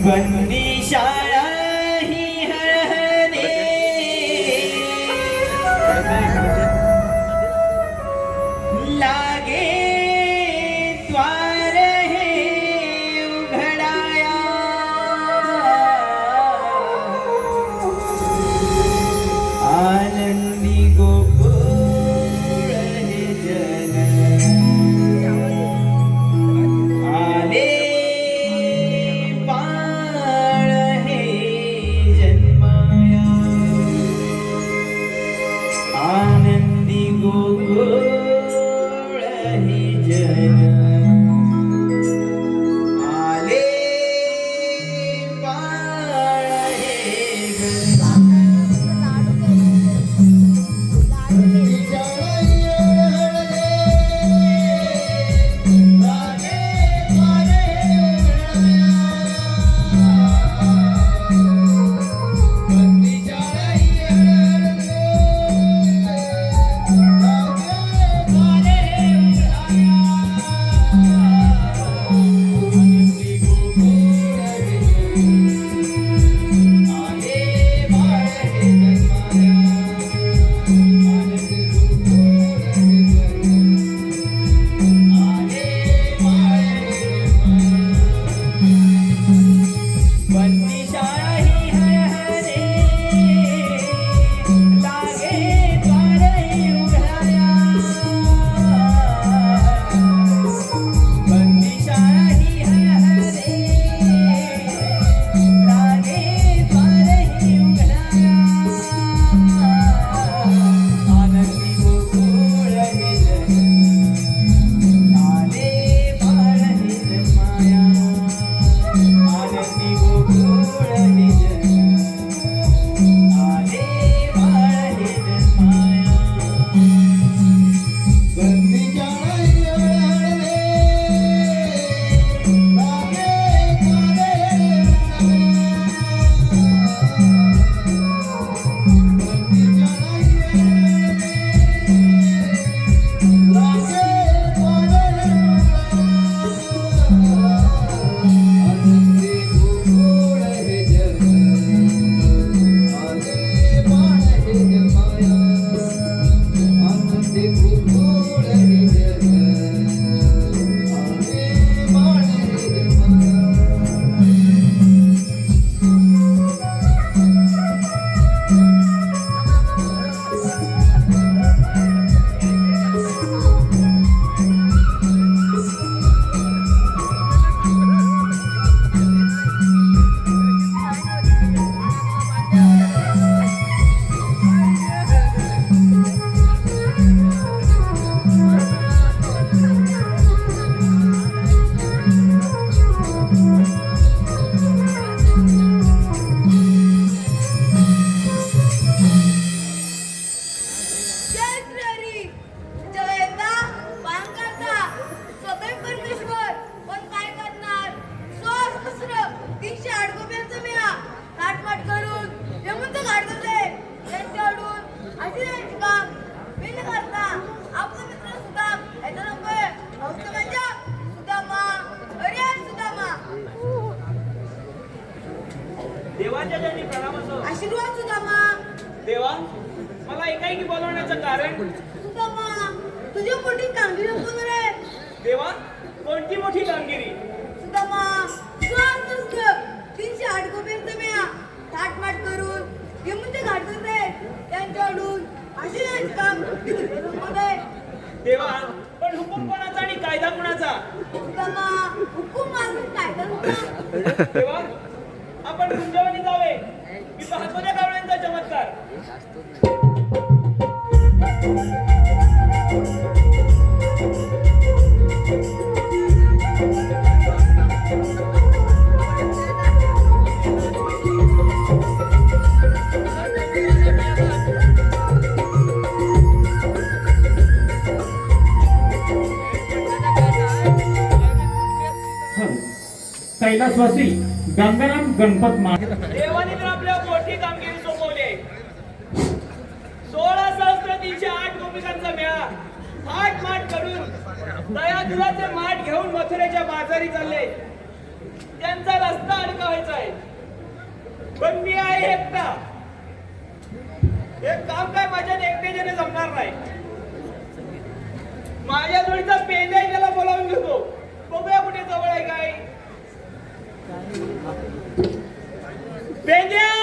बंदी शाळा देवा पण हुकूम कोणाचा आणि कायदा कोणाचा? देवा आपण गुंजवणी जावे. मी पाहतो त्या गावड्यांचा चमत्कार. कैलासवासी गंगाराम गणपत मा देवाने तर आपल्या मोठी कामगिरी सोपवली आहे. सोळा सहस्त्र तीनशे आठ गोपिकांचा मेळा. थाट माठ करून दया दुधाचे माठ घेऊन मथुरेच्या बाजारी चालले. त्यांचा रस्ता अडकावायचा आहे. पण मी आहे एकटा. हे काम काय माझ्या एकट्याच्याने जमणार नाही. माझ्या जोडीचा पेंड्या त्याला बोलावून घेतो. बघूया कुठे जवळ आहे काय. Vendeu!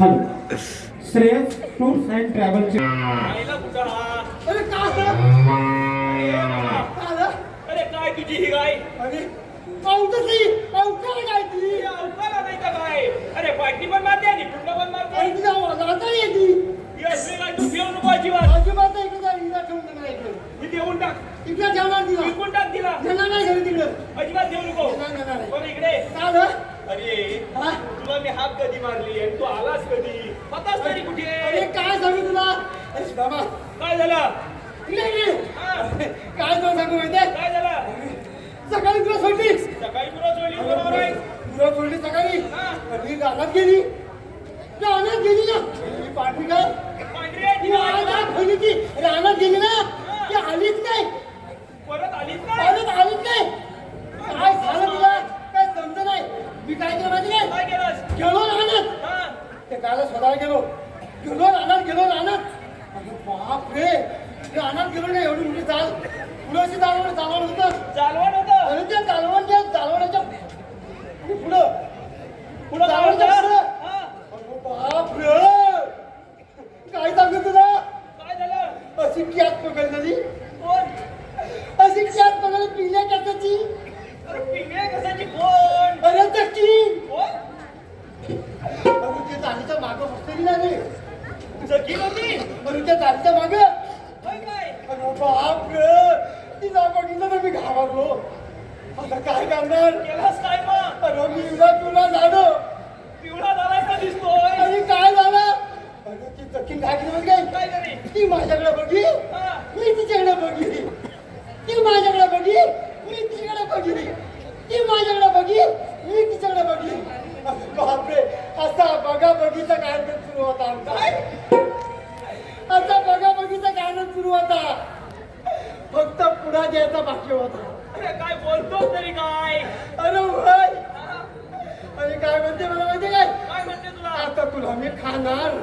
Hello. Shreyas tours and ट्रॅव्हलचे हा अरे काय तुझी ही गाय? अरे पावसाची पावसाला काय ती? ही अवकाळा नाही का काय अरे पाटणी पण मारते आणि पुन्हा पण मारते. वाजवता येते असली गाय तू ठेवू नको देऊन टाक. इकडे ठेवणार तिला विकून टाक तिला नेणार नाही घरी तिकडे अजिबात देऊ नको. पण इकडे? अरे हा? तुला मी हात कधी मारली आणि तू आलास कधी? होतास तरी कुठे? अरे काय सांगू तुला? अरे बाबा. काय झालं? काय तुला सांगू माहितीये? काय झालं? सकाळी तुला सोडली. सकाळी तुला सोडली बरोबर आहे. तुला सोडली सकाळी. हा. आणि रानात गेली. रानात गेली ना. पाठी काय पांढरी रानात गेली ना. ती आलीच नाही. परत आलीच ना परत आलीच नाही. काय झालं तुला? काय समज नाही. मी काय केलं माहिती काय? गेलो हा. ते काल स्वतःला गेलो. गेलो बाप रे गेलो ना एवढी मोठी चाल पुढं अशी चालवण चालवण होतं. चालवण होतं? आणि त्या चालवण त्या चालवण्याच्या आणि पुढं. पुढं बाप रे काय सांगू तुला पकडलेली कोण? अशी कॅच पकडली पिल्या कॅचाची अरे पिंगळे कशाची? कोण? अरे चक्की कोण? अरे ते चालीच्या मागं बसलेली ना रे. जगी होती? अरे त्या चालीच्या मागं. होय काय? अरे बाप रे. तिला बघितलं तर मी घाबरलो. आता काय करणार? केलास काय मग? अरे मी तुला तुला झालो पिवळा झालाय का दिसतोय आणि काय झालं चक्की काय केली माहिती काय? काय करे ती माझ्याकडे बघली हा. मी तिच्याकडे बघली ती माझ्याकडे बघली मी तिच्याकडे बघली ती माझ्याकडे बघली मी तिच्याकडे बघली बापरे. असा बघा बघीचा कार्यक्रम सुरू होता आमचा. असा बघा बघीचा कार्यक्रम सुरू होता. फक्त पुढा द्यायचा बाकी होता. अरे काय बोलतोस तरी काय? अरे भाई अरे काय म्हणते मला माहिती काय? काय म्हणते तुला? आता तुला मी खाणार.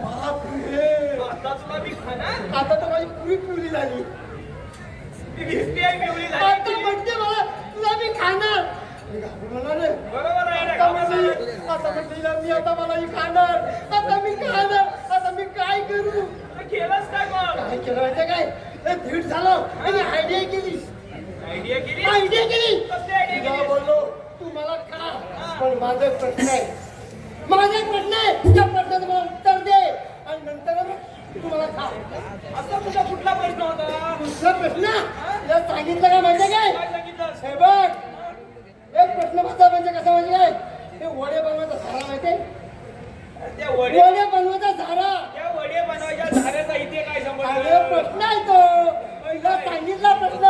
आता तुला मी खाणार आता तर माझी पुरी पिवली झाली. ती दिसते आहे पिवळी आता झाली म्हणते मला तुला मी खाणार. मी घाबरून आला रे. बरोबर आहे रे आता घाबरला. म्हणते आता म्हणते हिला मी आता मला ही खाणार. आता मी खाणार. आता मी काय करू? अरे केलंस काय मग काय केलं माहितीये काय? धीट झालं. आणि आयडिया केली. आयडिया केली? आयडिया केली. कसली तिला बोललो तू मला खा. पण माझा प्रश्न आहे. माझा प्रश्न आहे. त्या प्रश्नाचं मला उत्तर दे. आणि नंतर तू मला खा. असा तुझा कुठला प्रश्न होता? दुसरा प्रश्न? तुला सांगितलं काय? माहितीये काय हे बघ. एक प्रश्न बसता म्हणजे कसा म्हणजे काय? हे वडे बनवायचा झारा माहितीये त्या वडे बनवायचा झारा त्या वडे बनवायच्या झाल्याचा इथे काय संबंध प्रश्न आहे तो. पहिला सांगितला प्रश्न.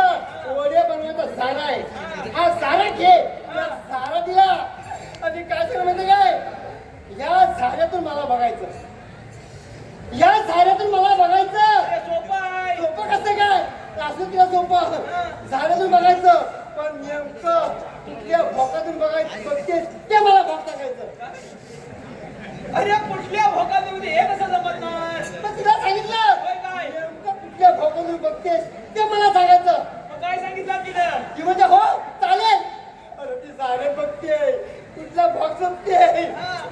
वडे बनवायचा झारा आहे. हा. झारा घे. या झारा दिला. आणि काय सांग म्हणजे काय? या झाऱ्यातून मला बघायचं. या झाऱ्यातून मला बघायचं. सोपं कसं काय? असं तिला सोपं. झाडातून बघायचं. पण नेमकं कुठल्या भोकातून बघायचं बघतेस ते मला भोक टाकायचं अरे कुठल्या भोकामध्ये हे कसं पण तिला सांगितलं. नेमकं कुठल्या भोकातून बघतेस ते मला सांगायचं. काय सांगितलं तिनं? ती म्हणजे हो चालेल अरे ती झाडे बघते कुठला भोग शोधते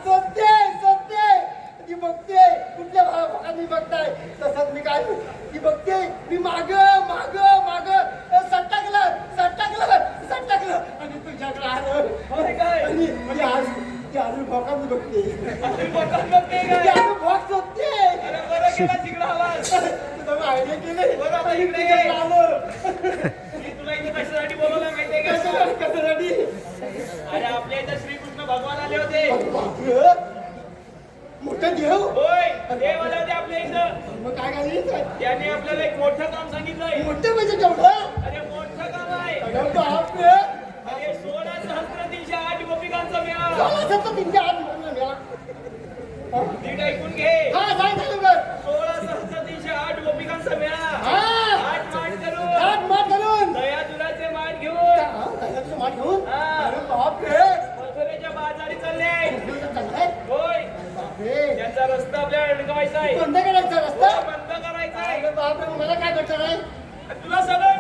शोधते शोधते ती बघते कुठल्या भा- भोगात बघताय तसंच मी काय ती बघते मी माग माग माग सटकलं सटकलं सटकलं. आणि तुझ्याकडे आलं. होय काय? आणि ती आज ती अजून अजून भोकात बघते ती अजून भोग शोधते अरे तुला आयडिया केली? बरं, इकडे. आलं. मी तुला इथे कशासाठी बोलवलं माहितीये का? कशासाठी? कशासाठी? अरे आपल्या इथं श्रीकृष्ण भगवान आले होते. मोठं देव. होय देव आले होते आपल्या इथं. मग काय करायचं त्यांनी आपल्याला एक मोठं काम सांगितलंय. मोठं म्हणजे केवढं? अरे मोठं काम आहे. अरे बापरे. अरे सोळा सहस्त्र तीनशे आठ गोपिकांचा मेळा. झालं असेल तर तीनशे आठ म्हणलं मी, हा. नीट ऐकून घे हा काय झालं बरं सोळा सहस्त्र तीनशे आठ गोपिकांचा मेळा हा आठ माठ करून आठ माठ घालून दया दुलाचे माठ घेऊन हा, दह्याचं माठ घेऊन हा. अरे बापरे मथुरेच्या बाजारी चालले एवढं चाललंय? होय बापरे त्यांचा रस्ता आपल्याला अडकवायचा आहे बंद करायचा हो, रस्ता बंद करायचा आहे अरे बापरे मग मला काय करणार आहे तुला